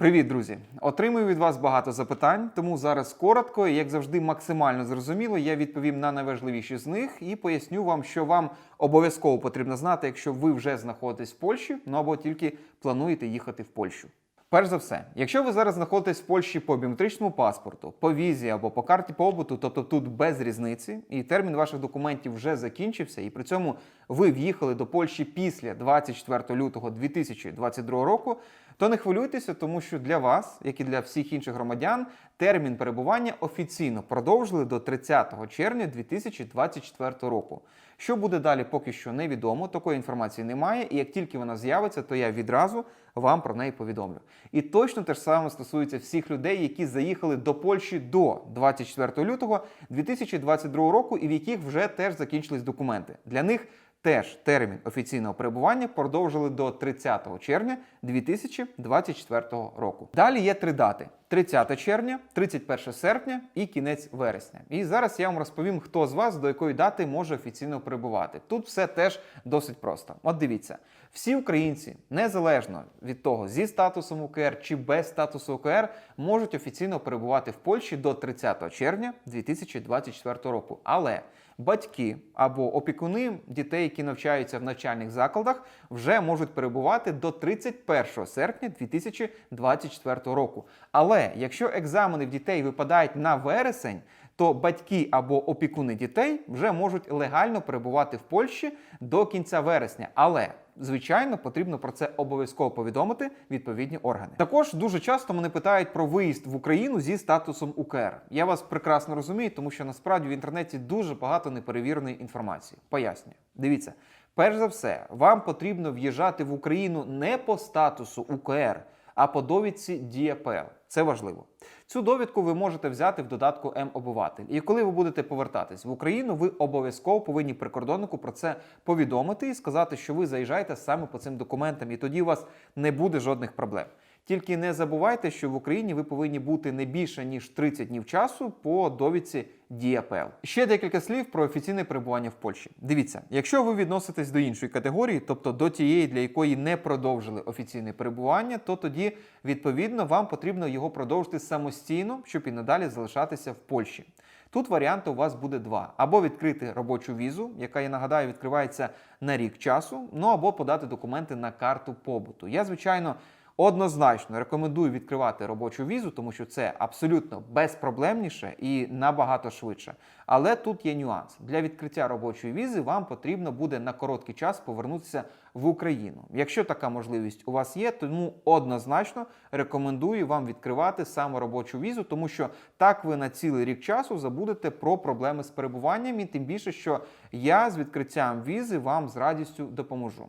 Привіт, друзі! Отримую від вас багато запитань, тому зараз коротко як завжди, максимально зрозуміло, я відповім на найважливіші з них і поясню вам, що вам обов'язково потрібно знати, якщо ви вже знаходитесь в Польщі, ну або тільки плануєте їхати в Польщу. Перш за все, якщо ви зараз знаходитесь в Польщі по біометричному паспорту, по візі або по карті побуту, тобто тут без різниці, і термін ваших документів вже закінчився, і при цьому ви в'їхали до Польщі після 24 лютого 2022 року, то не хвилюйтеся, тому що для вас, як і для всіх інших громадян, термін перебування офіційно продовжили до 30 червня 2024 року. Що буде далі, поки що невідомо, такої інформації немає, і як тільки вона з'явиться, то я відразу вам про неї повідомлю. І точно те ж саме стосується всіх людей, які заїхали до Польщі до 24 лютого 2022 року, і в яких вже теж закінчились документи. Для них теж термін офіційного перебування продовжили до 30 червня 2024 року. Далі є три дати: 30 червня, 31 серпня і кінець вересня. І зараз я вам розповім, хто з вас до якої дати може офіційно перебувати. Тут все теж досить просто. От дивіться, всі українці, незалежно від того, зі статусом УКР чи без статусу УКР, можуть офіційно перебувати в Польщі до 30 червня 2024 року. Але батьки або опікуни дітей, які навчаються в навчальних закладах, вже можуть перебувати до 31 серпня 2024 року. Але якщо екзамени в дітей випадають на вересень, то батьки або опікуни дітей вже можуть легально перебувати в Польщі до кінця вересня. Але Звичайно, потрібно про це обов'язково повідомити відповідні органи. Також дуже часто мене питають про виїзд в Україну зі статусом УКР. Я вас прекрасно розумію, тому що насправді в інтернеті дуже багато неперевіреної інформації. Пояснюю. Дивіться, перш за все, вам потрібно в'їжджати в Україну не по статусу УКР, а по довідці ДІАПЛ. Це важливо. Цю довідку ви можете взяти в додатку М-обиватель. І коли ви будете повертатись в Україну, ви обов'язково повинні прикордоннику про це повідомити і сказати, що ви заїжджаєте саме по цим документам, і тоді у вас не буде жодних проблем. Тільки не забувайте, що в Україні ви повинні бути не більше ніж 30 днів часу по довідці ДІАПЛ. Ще декілька слів про офіційне перебування в Польщі. Дивіться, якщо ви відноситесь до іншої категорії, тобто до тієї, для якої не продовжили офіційне перебування, то тоді відповідно вам потрібно його продовжити самостійно, щоб і надалі залишатися в Польщі. Тут варіанти у вас буде два: або відкрити робочу візу, яка я нагадаю відкривається на рік часу, ну або подати документи на карту побуту. Я звичайно. Однозначно рекомендую відкривати робочу візу, тому що це абсолютно безпроблемніше і набагато швидше. Але тут є нюанс. Для відкриття робочої візи вам потрібно буде на короткий час повернутися в Україну. Якщо така можливість у вас є, тому однозначно рекомендую вам відкривати саме робочу візу, тому що так ви на цілий рік часу забудете про проблеми з перебуванням, і тим більше, що я з відкриттям візи вам з радістю допоможу.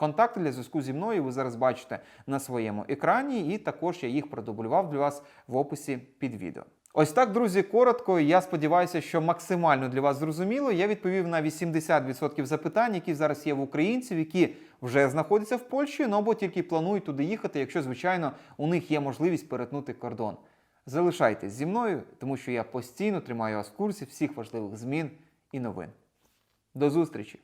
Контакти для зв'язку зі мною ви зараз бачите на своєму екрані, і також я їх продублював для вас в описі під відео. Ось так, друзі, коротко. Я сподіваюся, що максимально для вас зрозуміло. Я відповів на 80% запитань, які зараз є в українців, які вже знаходяться в Польщі, ну або тільки планують туди їхати, якщо, звичайно, у них є можливість перетнути кордон. Залишайтесь зі мною, тому що я постійно тримаю вас в курсі всіх важливих змін і новин. До зустрічі!